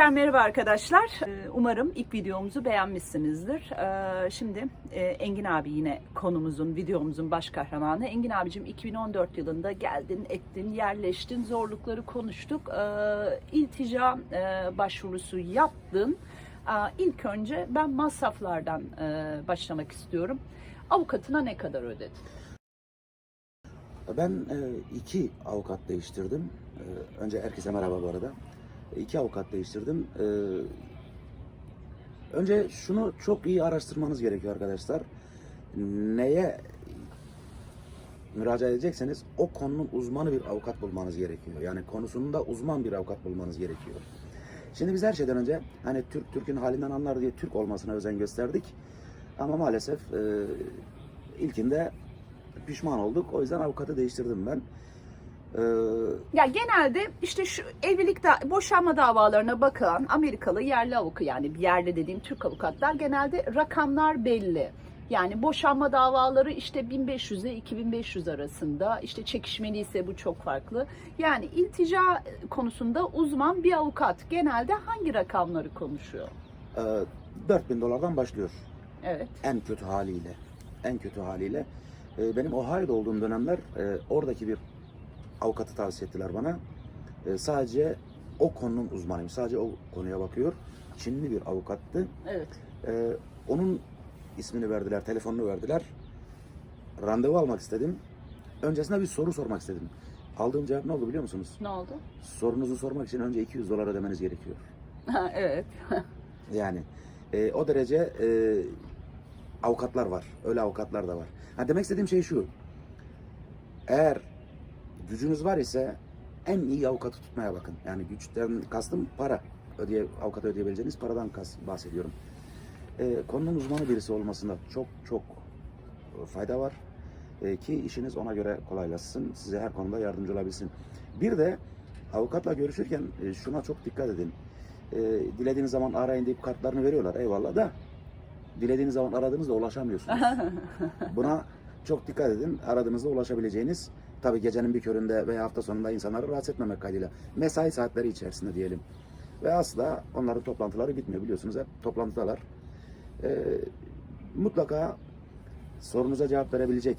Tekrar merhaba arkadaşlar. Ee, Umarım ilk videomuzu beğenmişsinizdir. Ee, Şimdi e, Engin abi yine konumuzun, videomuzun baş kahramanı. Engin abicim 2014 yılında geldin, ettin, yerleştin, zorlukları konuştuk. Ee, İltica e, başvurusu yaptın. İlk önce ben masraflardan e, başlamak istiyorum. Avukatına ne kadar ödedin? Ben iki avukat değiştirdim. Önce herkese merhaba bu arada. İki avukat değiştirdim. E, Önce şunu çok iyi araştırmanız gerekiyor arkadaşlar. Neye müracaat edecekseniz o konunun uzmanı bir avukat bulmanız gerekiyor. Yani konusunda uzman bir avukat bulmanız gerekiyor. Şimdi biz her şeyden önce hani Türk Türk'ün halinden anlar diye Türk olmasına özen gösterdik. Ama maalesef e, ilkinde pişman olduk. O yüzden avukatı değiştirdim ben. Ee, Ya genelde işte şu evlilik da boşanma davalarına bakan Amerikalı yerli avukat yani bir yerli dediğim Türk avukatlar genelde rakamlar belli. Yani boşanma davaları işte 1500 ile 2500 arasında işte çekişmeli ise bu çok farklı. Yani iltica konusunda uzman bir avukat genelde hangi rakamları konuşuyor? e, 4000 dolardan başlıyor. Evet. En kötü haliyle. En kötü haliyle. E, benim Ohio'da olduğum dönemler e, oradaki bir avukatı tavsiye ettiler bana. E, sadece o konunun uzmanıyım. Sadece o konuya bakıyor. Çinli bir avukattı. Evet. E, onun ismini verdiler, telefonunu verdiler. Randevu almak istedim. Öncesinde bir soru sormak istedim. Aldığım cevap ne oldu biliyor musunuz? Ne oldu? Sorunuzu sormak için önce 200 dolar ödemeniz gerekiyor. evet. Yani e, o derece e, avukatlar var. Öyle avukatlar da var. Ha, demek istediğim şey şu. Eğer gücünüz var ise en iyi avukatı tutmaya bakın. Yani güçten kastım para. Ödeye, avukata ödeyebileceğiniz paradan kas, bahsediyorum. E, konunun uzmanı birisi olmasında çok çok fayda var. E, ki işiniz ona göre kolaylaşsın. Size her konuda yardımcı olabilsin. Bir de avukatla görüşürken e, şuna çok dikkat edin. E, dilediğiniz zaman arayın deyip kartlarını veriyorlar. Eyvallah da dilediğiniz zaman aradığınızda ulaşamıyorsunuz. Buna çok dikkat edin. Aradığınızda ulaşabileceğiniz tabi gecenin bir köründe veya hafta sonunda insanları rahatsız etmemek kaydıyla mesai saatleri içerisinde diyelim. Ve asla onların toplantıları bitmiyor biliyorsunuz hep toplantıdalar. E, mutlaka sorunuza cevap verebilecek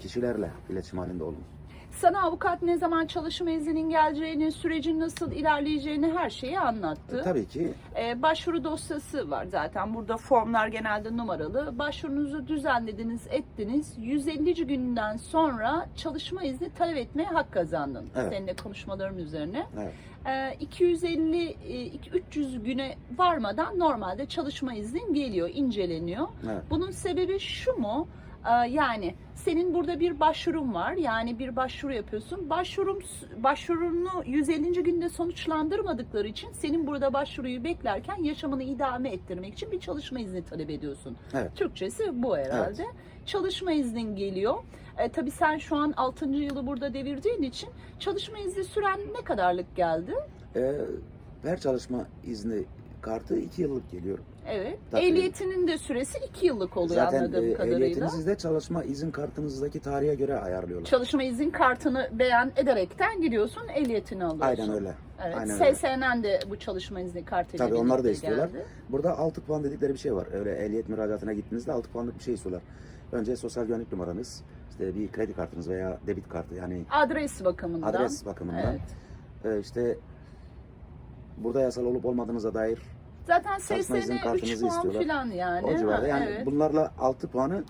kişilerle iletişim halinde olun. Sana avukat ne zaman çalışma izninin geleceğini, sürecin nasıl ilerleyeceğini her şeyi anlattı. E, tabii ki Ee, başvuru dosyası var zaten. Burada formlar genelde numaralı. Başvurunuzu düzenlediniz, ettiniz. 150. günden sonra çalışma izni talep etmeye hak kazandın. Evet. Seninle konuşmalarım üzerine. evet. Ee, 250 e, 300 güne varmadan normalde çalışma iznin geliyor, inceleniyor. Evet. Bunun sebebi şu mu? Ee, Yani senin burada bir başvurun var. Yani bir başvuru yapıyorsun. Başvurum başvurunu 150. günde sonuçlandırmadıkları için senin burada başvuruyu beklerken yaşamını idame ettirmek için bir çalışma izni talep ediyorsun. Evet. Türkçesi bu herhalde. Çalışma iznin geliyor. E, tabii sen şu an 6. yılı burada devirdiğin için çalışma izni süren ne kadarlık geldi? E, her çalışma izni kartı iki yıllık geliyor. Evet. Tabii. Ehliyetinin de süresi 2 yıllık oluyor Zaten anladığım e, kadarıyla. ehliyetinizi de çalışma izin kartınızdaki tarihe göre ayarlıyorlar. Çalışma izin kartını beyan ederekten gidiyorsun, ehliyetini alıyorsun. Aynen öyle. Evet. Aynen. SSN'den de bu çalışma izni kartıyla Tabii onları da istiyorlar. geldi. Burada 6 puan dedikleri bir şey var. Öyle ehliyet müracaatına gittiğinizde 6 puanlık bir şey istiyorlar. Önce sosyal güvenlik numaranız, işte bir kredi kartınız veya debit kartı yani Adres bakımından. adres bakımından. Evet. E, işte burada yasal olup olmadığınıza dair Zaten Çalışma izin SSN 3 kartınızı puan istiyorlar. falan yani. o civarda. Ha, Yani evet. bunlarla 6 puanı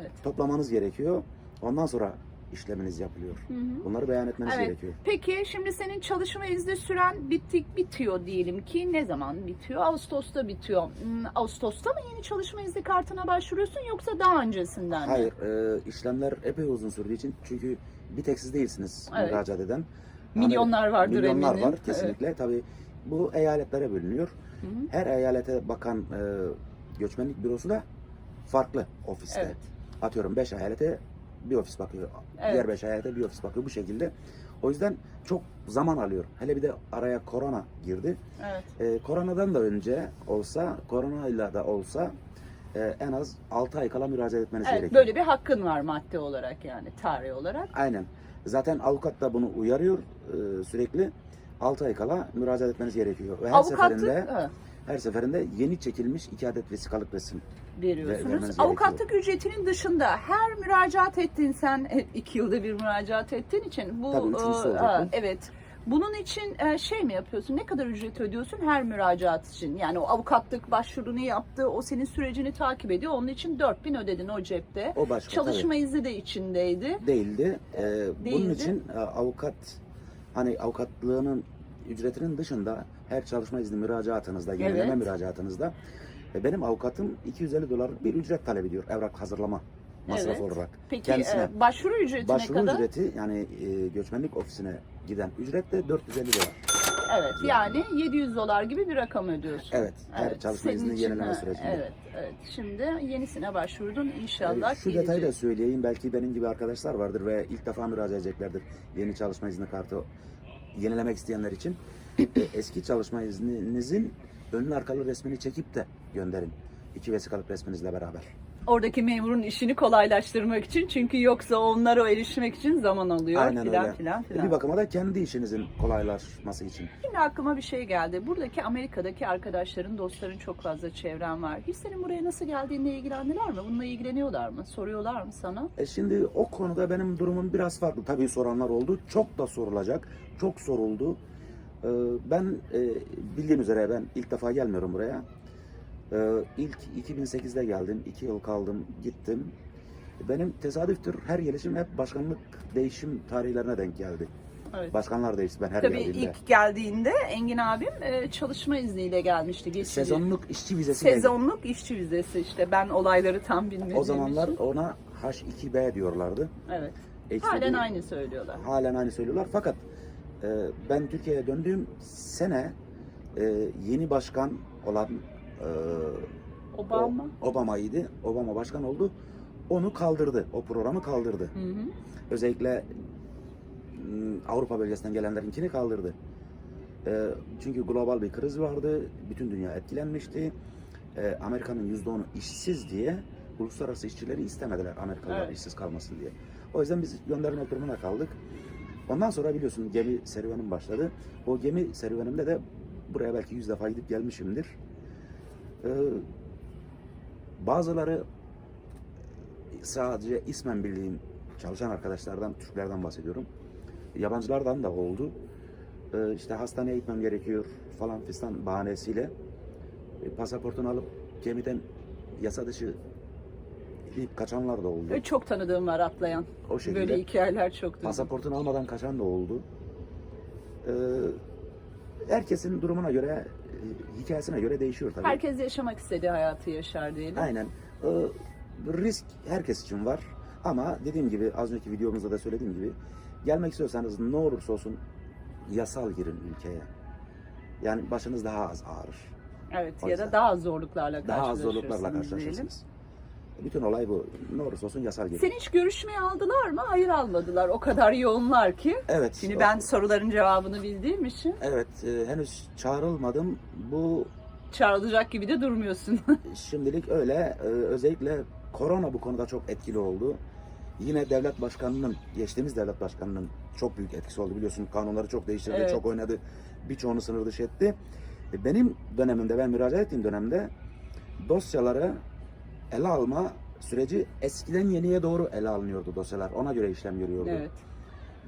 evet. toplamanız gerekiyor. Ondan sonra işleminiz yapılıyor. Hı hı. Bunları beyan etmeniz Evet. gerekiyor. Peki şimdi senin çalışma izni süren bittik bitiyor diyelim ki ne zaman bitiyor? Ağustos'ta bitiyor. Hmm, Ağustos'ta mı yeni çalışma izni kartına başvuruyorsun yoksa daha öncesinden mi? Hayır, e, işlemler epey uzun sürdüğü için çünkü bir tek siz değilsiniz Evet. müracaat eden. Milyonlar vardır Milyonlar eminim. var kesinlikle. Tabii bu eyaletlere bölünüyor. Her eyalete bakan e, göçmenlik bürosu da farklı ofiste. Evet. Atıyorum 5 eyalete bir ofis bakıyor. Evet. Diğer 5 eyalete bir ofis bakıyor bu şekilde. O yüzden çok zaman alıyor. Hele bir de araya korona girdi. Evet. E, koronadan da önce olsa, koronayla da olsa e, en az 6 ay kala müracaat etmeniz Evet, gerekiyor. böyle bir hakkın var madde olarak yani tarih olarak. Aynen. Zaten avukat da bunu uyarıyor e, sürekli. 6 ay kala müracaat etmeniz gerekiyor. Ve her Avukatlık seferinde ha, her seferinde yeni çekilmiş iki adet vesikalık resim. Ve- veriyorsunuz. vermeniz Avukatlık ücretinin dışında her müracaat ettiğin sen hep iki yılda bir müracaat ettiğin için bu Tabii e, evet. Bunun için e, şey mi yapıyorsun? Ne kadar ücret ödüyorsun her müracaat için? Yani o avukatlık başvurunu yaptı, o senin sürecini takip ediyor. Onun için 4000 ödedin o cepte. O başka Çalışma izni de içindeydi. tabii. değildi. Ee, bunun Değildi. için e, avukat hani avukatlığının ücretinin dışında her çalışma izni müracaatınızda, yenileme Evet. müracaatınızda e, benim avukatım 250 dolarlık bir ücret talep ediyor evrak hazırlama masrafı Evet. olarak. Peki Kendisine. e, başvuru ücreti Başvuru ne kadar? ücreti yani e, göçmenlik ofisine giden ücret de 450 dolar. Evet yani 700 dolar gibi bir rakam ödüyorsun. Evet, her çalışma senin izni için, yenileme sürecinde. Evet, evet. Şimdi yenisine başvurdun inşallah Şu detayı da gelecek. söyleyeyim. Belki benim gibi arkadaşlar vardır ve ilk defa müracaat edeceklerdir. Yeni çalışma izni kartı yenilemek isteyenler için. E, Eski çalışma izninizin önlü arkalı resmini çekip de gönderin. İki vesikalık resminizle beraber. Oradaki memurun işini kolaylaştırmak için çünkü yoksa onlara erişmek için zaman alıyor Aynen filan öyle. filan Bir filan. bakıma da kendi işinizin kolaylaşması için. Şimdi aklıma bir şey geldi. Buradaki Amerika'daki arkadaşların, dostların çok fazla çevren var. Hiç senin buraya nasıl geldiğinle ilgilendiler mi? Bununla ilgileniyorlar mı? Soruyorlar mı sana? E şimdi o konuda benim durumum biraz farklı. Tabii soranlar oldu. Çok da sorulacak. Çok soruldu. Ee, Ben e, bildiğin üzere ben ilk defa gelmiyorum buraya. Ee, İlk 2008'de geldim. iki yıl kaldım. Gittim. Benim tesadüftür her gelişim hep başkanlık değişim tarihlerine denk geldi. Evet. Başkanlar değişti ben her Tabii geldiğimde. ilk geldiğinde Engin abim e, çalışma izniyle gelmişti. Geçici. Sezonluk işçi vizesi Sezonluk işçi vizesi işte. Ben olayları tam bilmediğim O zamanlar için. ona H2B diyorlardı. Evet. H2B Halen aynı söylüyorlar. halen aynı söylüyorlar. Fakat e, ben Türkiye'ye döndüğüm sene e, yeni başkan olan Obama. o- Obama'ydı. Obama başkan oldu. Onu kaldırdı. O programı kaldırdı. Hı hı. Özellikle m, Avrupa bölgesinden gelenlerinkini kaldırdı. E, çünkü global bir kriz vardı. Bütün dünya etkilenmişti. E, Amerika'nın %10'u işsiz diye uluslararası işçileri istemediler Amerikalılar Evet. işsiz kalmasın diye. O yüzden biz gönderme durumuna kaldık. Ondan sonra biliyorsun gemi serüvenim başladı. O gemi serüvenimde de buraya belki yüz defa gidip gelmişimdir. Ee, bazıları sadece ismen bildiğim çalışan arkadaşlardan, Türklerden bahsediyorum. Yabancılardan da oldu. Ee, işte hastaneye gitmem gerekiyor falan fistan bahanesiyle e, pasaportunu alıp gemiden yasa dışı deyip kaçanlar da oldu. Ve Çok tanıdığım var atlayan. O şekilde. Böyle hikayeler çok duydum. Pasaportunu almadan kaçan da oldu. Ee, herkesin durumuna göre, e, hikayesine göre değişiyor tabii. Herkes yaşamak istediği hayatı yaşar diyelim. Aynen. Ee, risk herkes için var. Ama dediğim gibi az önceki videomuzda da söylediğim gibi gelmek istiyorsanız ne olursa olsun yasal girin ülkeye. Yani başınız daha az ağrır. Evet O ya da daha az zorluklarla Daha az zorluklarla karşılaşırsınız diyelim. Bütün olay bu. Ne olursa olsun yasal girin. Seni hiç görüşmeye aldılar mı? Hayır almadılar. O kadar yoğunlar ki. Evet. Şimdi o- ben soruların cevabını bildiğim için Evet, e, henüz çağrılmadım. Bu çağrılacak gibi de durmuyorsun. Şimdilik öyle. Ee, özellikle korona bu konuda çok etkili oldu. Yine devlet başkanının, geçtiğimiz devlet başkanının çok büyük etkisi oldu biliyorsun. Kanunları çok değiştirdi, Evet. çok oynadı. Birçoğunu sınır dışı etti. E, Benim dönemimde, ben müracaat ettiğim dönemde dosyaları ele alma süreci eskiden yeniye doğru ele alınıyordu dosyalar. Ona göre işlem görüyordu. evet.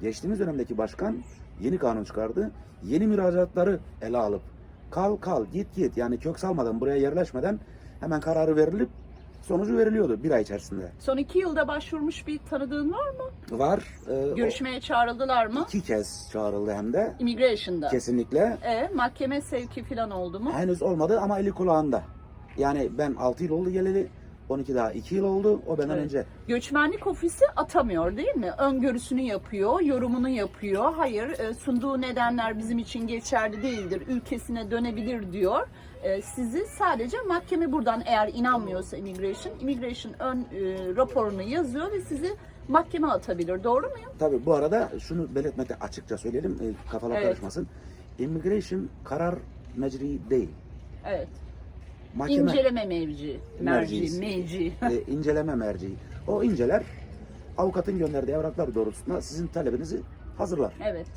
Geçtiğimiz dönemdeki başkan yeni kanun çıkardı. Yeni müracaatları ele alıp kal kal git git yani kök salmadan buraya yerleşmeden hemen kararı verilip sonucu veriliyordu bir ay içerisinde. Son iki yılda başvurmuş bir tanıdığın var mı? Var. e, o Görüşmeye çağrıldılar mı? iki kez çağrıldı hem de. Immigration'da. Kesinlikle. E, mahkeme sevki falan oldu mu? Henüz olmadı ama eli kulağında. Yani ben 6 yıl oldu geleli. 12 daha 2 yıl oldu. O benden Evet. önce. Göçmenlik ofisi atamıyor değil mi? Öngörüsünü yapıyor, yorumunu yapıyor. Hayır, e, sunduğu nedenler bizim için geçerli değildir. Ülkesine dönebilir diyor. E, Sizi sadece mahkeme buradan eğer inanmıyorsa immigration, immigration ön e, raporunu yazıyor ve sizi mahkeme atabilir. Doğru muyum? Tabii bu arada şunu belirtmekte açıkça söyleyelim. e, kafalar Evet. karışmasın. Immigration karar mecri değil. Evet. Mahkeme İnceleme mevci. Merci, mevci. e, inceleme merciği. O inceler avukatın gönderdiği evraklar doğrultusunda sizin talebinizi hazırlar. evet.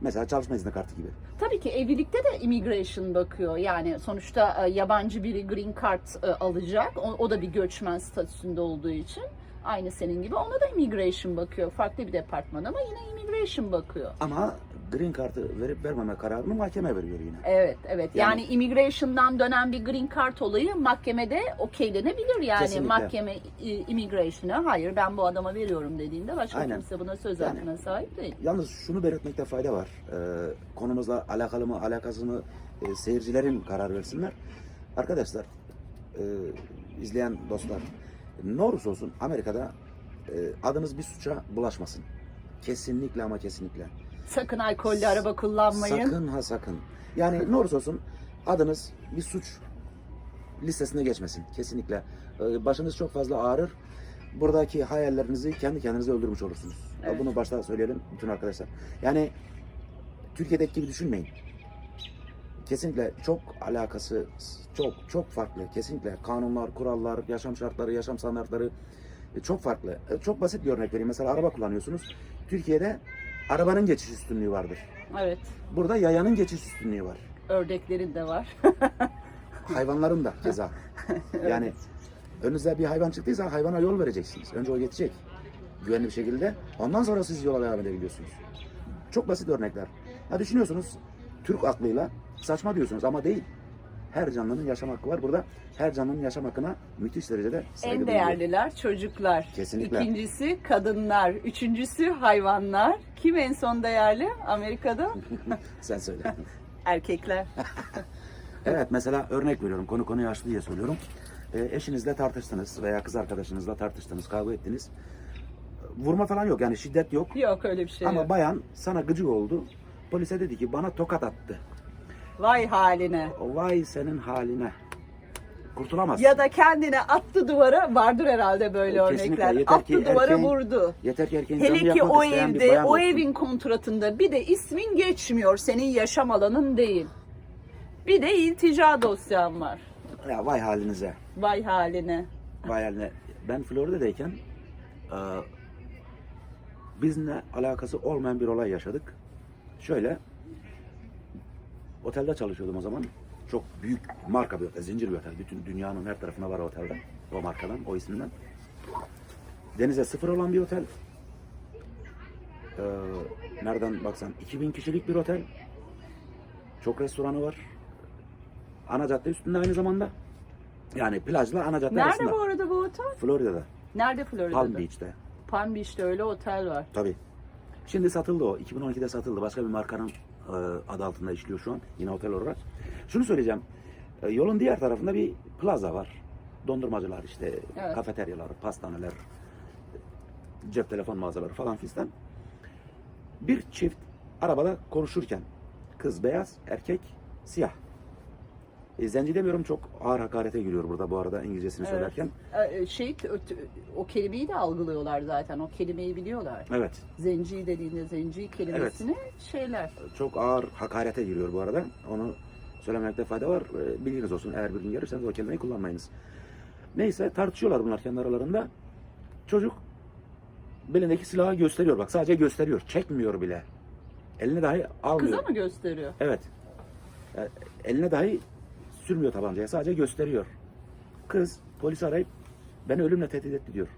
Mesela çalışma izni kartı gibi. Tabii ki evlilikte de immigration bakıyor. Yani sonuçta e, yabancı biri green card e, alacak. O, o da bir göçmen statüsünde olduğu için. Aynı senin gibi. Ona da immigration bakıyor. Farklı bir departman ama yine immigration bakıyor. Ama green kartı verip vermeme kararını mahkeme veriyor yine. Evet, evet. Yani, Yani- immigration'dan dönen bir green card olayı mahkemede okeylenebilir. Yani Kesinlikle. mahkeme immigration'a hayır ben bu adama veriyorum dediğinde başka Aynen. kimse buna söz Yani- hakkına sahip değil. Yalnız şunu belirtmekte fayda var. Ee, konumuzla alakalı mı alakasız mı e, seyircilerin karar versinler. Arkadaşlar, e, izleyen dostlar, ne olursa olsun Amerika'da e, adınız bir suça bulaşmasın. Kesinlikle ama kesinlikle. Sakın alkollü araba kullanmayın. Sakın ha sakın. Yani ne olursa olsun adınız bir suç listesine geçmesin. Kesinlikle. Ee, Başınız çok fazla ağrır. Buradaki hayallerinizi kendi kendinize öldürmüş olursunuz. Evet. Bunu başta söyleyelim bütün arkadaşlar. Yani Türkiye'deki gibi düşünmeyin. Kesinlikle çok alakası çok çok farklı. Kesinlikle kanunlar, kurallar, yaşam şartları, yaşam standartları e, çok farklı. E, Çok basit bir örnek vereyim. Mesela araba kullanıyorsunuz. Türkiye'de arabanın geçiş üstünlüğü vardır. Evet. Burada yayanın geçiş üstünlüğü var. Ördeklerin de var. Hayvanların da keza. Yani önünüze bir hayvan çıktıysa hayvana yol vereceksiniz. Önce o geçecek. Güvenli bir şekilde. Ondan sonra siz yola devam edebiliyorsunuz. Çok basit örnekler. Ha düşünüyorsunuz Türk aklıyla saçma diyorsunuz ama değil. Her canlının yaşam hakkı var. Burada her canlının yaşam hakkına müthiş derecede saygı En duyuluyor. değerliler çocuklar. Kesinlikle. İkincisi kadınlar. Üçüncüsü hayvanlar. Kim en son değerli Amerika'da? Sen söyle. Erkekler. Evet mesela örnek veriyorum konu konuyu açtı diye söylüyorum. Ee, eşinizle tartıştınız veya kız arkadaşınızla tartıştınız, kavga ettiniz. Vurma falan yok yani şiddet yok. Yok öyle bir şey Ama yok. bayan sana gıcık oldu. Polise dedi ki bana tokat attı. Vay haline. Vay senin haline. Kurtulamazsın. Ya da kendine attı duvara vardır herhalde böyle Kesinlikle. örnekler. Yeter attı ki duvara erkeğin- vurdu. Yeter ki erkeğin canını Hele ki yakmak o isteyen bir evde, bayan o olsun. evin kontratında bir de ismin geçmiyor. Senin yaşam alanın değil. Bir de iltica dosyan var. Ya vay halinize. Vay haline. Vay haline. Ben Florida'dayken e, bizimle alakası olmayan bir olay yaşadık. Şöyle otelde çalışıyordum o zaman. Çok büyük marka bir otel, zincir bir otel. Bütün dünyanın her tarafına var o otelde. O markadan, o isimden. Denize sıfır olan bir otel. Ee, nereden baksan 2000 kişilik bir otel. Çok restoranı var. Ana cadde üstünde aynı zamanda. Yani plajla ana cadde Nerede arasında. bu arada bu otel? Florida'da. Nerede Florida'da? Palm Beach'te. Palm Beach'te öyle otel var. Tabii. Şimdi satıldı o. 2012'de satıldı. Başka bir markanın e, adı altında işliyor şu an. Yine otel olarak. Şunu söyleyeceğim. E, yolun diğer tarafında bir plaza var. Dondurmacılar işte, Evet. kafeteryalar, pastaneler, cep telefon mağazaları falan fistan. Bir çift arabada konuşurken kız beyaz, erkek siyah. E, zenci demiyorum çok ağır hakarete giriyor burada bu arada İngilizcesini Evet. söylerken. Ee, Şey, o kelimeyi de algılıyorlar zaten. O kelimeyi biliyorlar. Evet. Zenci dediğinde zenci kelimesini şeyler. çok ağır hakarete giriyor bu arada. Onu söylemekte fayda var. Ee, Bilginiz olsun. Eğer bir gün görürseniz o kelimeyi kullanmayınız. Neyse tartışıyorlar bunlar kendi aralarında. Çocuk belindeki silahı gösteriyor. Bak sadece gösteriyor. Çekmiyor bile. Eline dahi almıyor. Kıza mı gösteriyor? Evet. Eline dahi sürmüyor tabancaya. Sadece gösteriyor. Kız polisi arayıp beni ölümle tehdit etti diyor.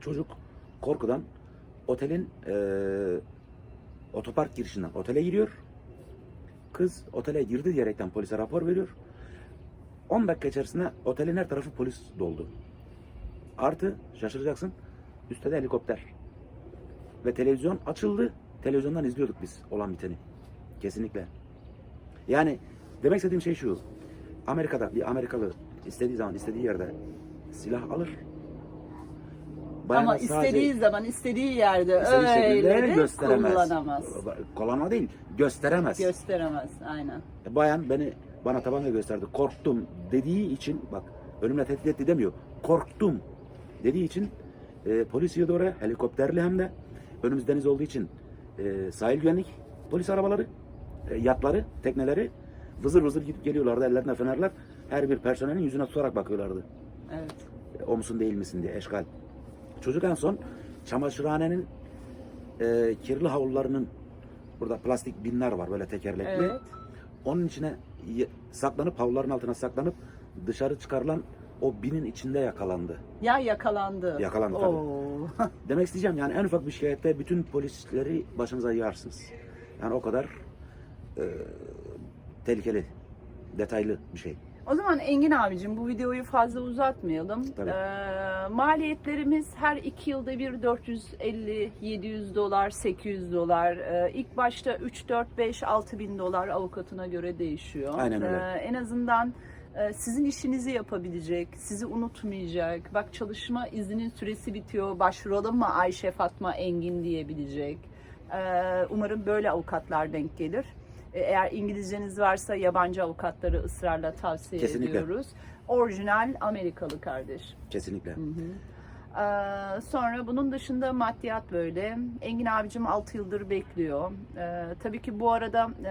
Çocuk korkudan otelin eee, otopark girişinden otele giriyor. Kız otele girdi diyerekten polise rapor veriyor. 10 dakika içerisinde otelin her tarafı polis doldu. Artı şaşıracaksın üstte de helikopter. Ve televizyon açıldı. Televizyondan izliyorduk biz olan biteni. Kesinlikle. Yani demek istediğim şey şu. Amerika'da bir Amerikalı istediği zaman istediği yerde silah alır. Bayana Ama istediği zaman istediği yerde istediği öyle gösteremez. kullanamaz. Kullanma değil, gösteremez. Gösteremez aynen. Bayan beni bana tabanca gösterdi. Korktum dediği için bak ölümle tehdit etti demiyor. Korktum dediği için e, polis yığdı oraya helikopterli hem de önümüz deniz olduğu için e, sahil güvenlik polis arabaları e, yatları tekneleri vızır vızır gidip geliyorlardı ellerine fenerler her bir personelin yüzüne tutarak bakıyorlardı. Evet. E, o musun değil misin diye eşgal. Çocuk en son çamaşırhanenin e, kirli havlularının Burada plastik binler var böyle tekerlekli. Evet. Onun içine saklanıp havluların altına saklanıp dışarı çıkarılan o binin içinde yakalandı. Ya yakalandı. Yakalandı tabii. Oo. Demek isteyeceğim yani en ufak bir şikayette bütün polisleri başınıza yığarsınız. Yani o kadar e, tehlikeli, detaylı bir şey. O zaman Engin abicim bu videoyu fazla uzatmayalım. Tabii. Ee, maliyetlerimiz her iki yılda bir 450, 700 dolar, 800 dolar. Ee, ilk başta 3, 4, 5, 6 bin dolar avukatına göre değişiyor. Aynen öyle. Ee, en azından e, sizin işinizi yapabilecek, sizi unutmayacak. Bak çalışma izninin süresi bitiyor, başvuralım mı Ayşe Fatma Engin diyebilecek. Ee, umarım böyle avukatlar denk gelir. E, Eğer İngilizceniz varsa yabancı avukatları ısrarla tavsiye Kesinlikle. ediyoruz. Orijinal Amerikalı kardeş. Kesinlikle. Ee, sonra bunun dışında maddiyat böyle. Engin abicim 6 yıldır bekliyor. Ee, tabii ki bu arada e,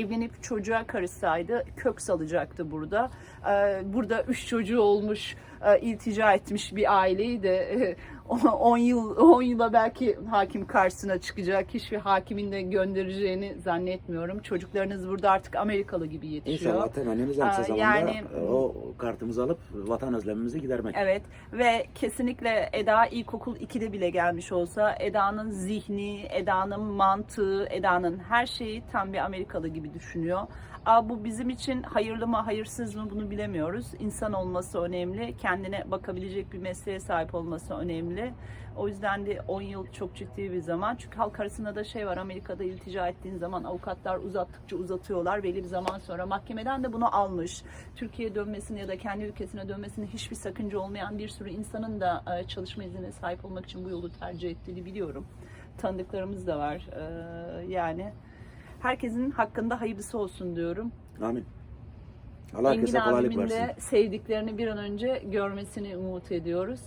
evlenip çocuğa karışsaydı kök salacaktı burada. Ee, burada 3 çocuğu olmuş, e, iltica etmiş bir aileyi de 10 yıl 10 yıla belki hakim karşısına çıkacak. Hiçbir hakimin de göndereceğini zannetmiyorum. Çocuklarınız burada artık Amerikalı gibi yetişiyor. İnşallah temennimiz en kısa zamanda yani- e, o kartımızı alıp vatan özlemimizi gidermek. Evet ve kesinlikle Eda ilkokul 2'de bile gelmiş olsa Eda'nın zihni, Eda'nın mantığı, Eda'nın her şeyi tam bir Amerikalı gibi düşünüyor. Aa, bu bizim için hayırlı mı hayırsız mı bunu bilemiyoruz. İnsan olması önemli. Kendine bakabilecek bir mesleğe sahip olması önemli. O yüzden de 10 yıl çok ciddi bir zaman. Çünkü halk arasında da şey var Amerika'da iltica ettiğin zaman avukatlar uzattıkça uzatıyorlar. Belli bir zaman sonra mahkemeden de bunu almış. Türkiye'ye dönmesini ya da kendi ülkesine dönmesini hiçbir sakınca olmayan bir sürü insanın da e, çalışma iznine sahip olmak için bu yolu tercih ettiğini biliyorum. Tanıdıklarımız da var. Ee, yani herkesin hakkında hayırlısı olsun diyorum. Amin. Allah Engin herkese kolaylık versin. de sevdiklerini bir an önce görmesini umut ediyoruz.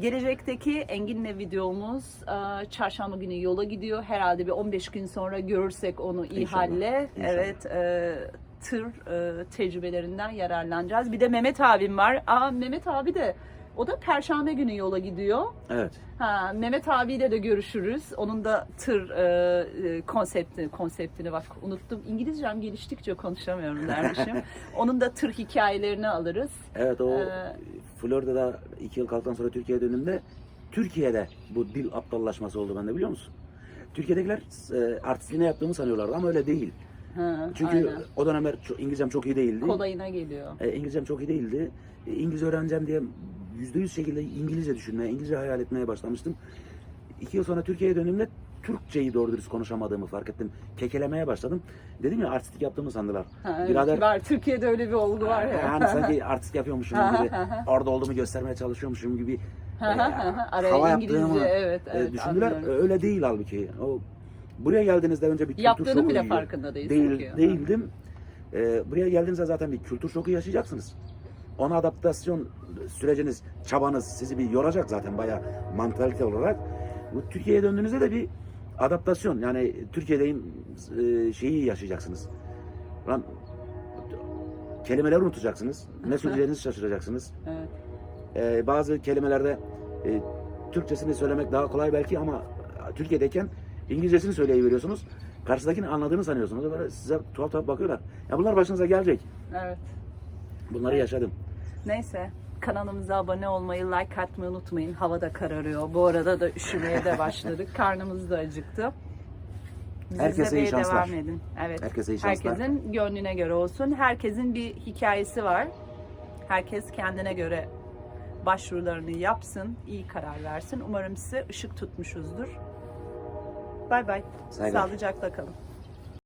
Gelecekteki Engin'le videomuz e, çarşamba günü yola gidiyor. Herhalde bir 15 gün sonra görürsek onu İnşallah, ihalle. inşallah. Evet, e, tır e, tecrübelerinden yararlanacağız. Bir de Mehmet abim var. Aa Mehmet abi de o da perşembe günü yola gidiyor. Evet. Ha, Mehmet abiyle de görüşürüz. Onun da tır e, e, konsepti, konseptini bak unuttum. İngilizcem geliştikçe konuşamıyorum dermişim. Onun da tır hikayelerini alırız. Evet o Ee, Florida'da iki yıl kaldıktan sonra Türkiye'ye döndüğümde Türkiye'de bu dil aptallaşması oldu bende biliyor musun? Türkiye'dekiler e, artistliğine yaptığımı sanıyorlardı ama öyle değil. Ha, Çünkü aynen. o dönemler İngilizcem çok iyi değildi. kolayına geliyor. E, İngilizcem çok iyi değildi. E, İngilizce öğreneceğim diye yüzde yüz şekilde İngilizce düşünmeye, İngilizce hayal etmeye başlamıştım. İki yıl sonra Türkiye'ye döndüğümde Türkçeyi doğru dürüst konuşamadığımı fark ettim. Kekelemeye başladım. Dedim ya artistik yaptığımı sandılar. Ha, evet, Birader var. Türkiye'de öyle bir olgu var ya. yani sanki artist yapıyormuşum gibi, orada olduğumu göstermeye çalışıyormuşum gibi e, Araya hava İngilizce, yaptığımı evet, e, evet, düşündüler. anlıyorum. Öyle değil halbuki. O buraya geldiğinizde önce bir kültür Yaptığının şoku bile farkında Değil, ki. değildim. E, buraya geldiğinizde zaten bir kültür şoku yaşayacaksınız. Ona adaptasyon süreciniz, çabanız sizi bir yoracak zaten bayağı mantalite olarak. Bu Türkiye'ye döndüğünüzde de bir adaptasyon yani Türkiye'deyim e, şeyi yaşayacaksınız. Lan kelimeleri unutacaksınız. Ne söyleyeceğinizi şaşıracaksınız. Evet. Ee, bazı kelimelerde e, Türkçesini söylemek daha kolay belki ama Türkiye'deyken İngilizcesini söyleyiveriyorsunuz. Karşıdakini anladığını sanıyorsunuz. Böyle size tuhaf tuhaf bakıyorlar. Ya bunlar başınıza gelecek. Evet. Bunları yaşadım. Neyse kanalımıza abone olmayı, like atmayı unutmayın. Hava da kararıyor. Bu arada da üşümeye de başladık. Karnımız da acıktı. Bizi Herkese iyi şanslar. devam edin. Evet. Herkese iyi şanslar. Herkesin gönlüne göre olsun. Herkesin bir hikayesi var. Herkes kendine göre başvurularını yapsın, iyi karar versin. Umarım size ışık tutmuşuzdur. Bay bay. Saygılar. Sağlıcakla kalın.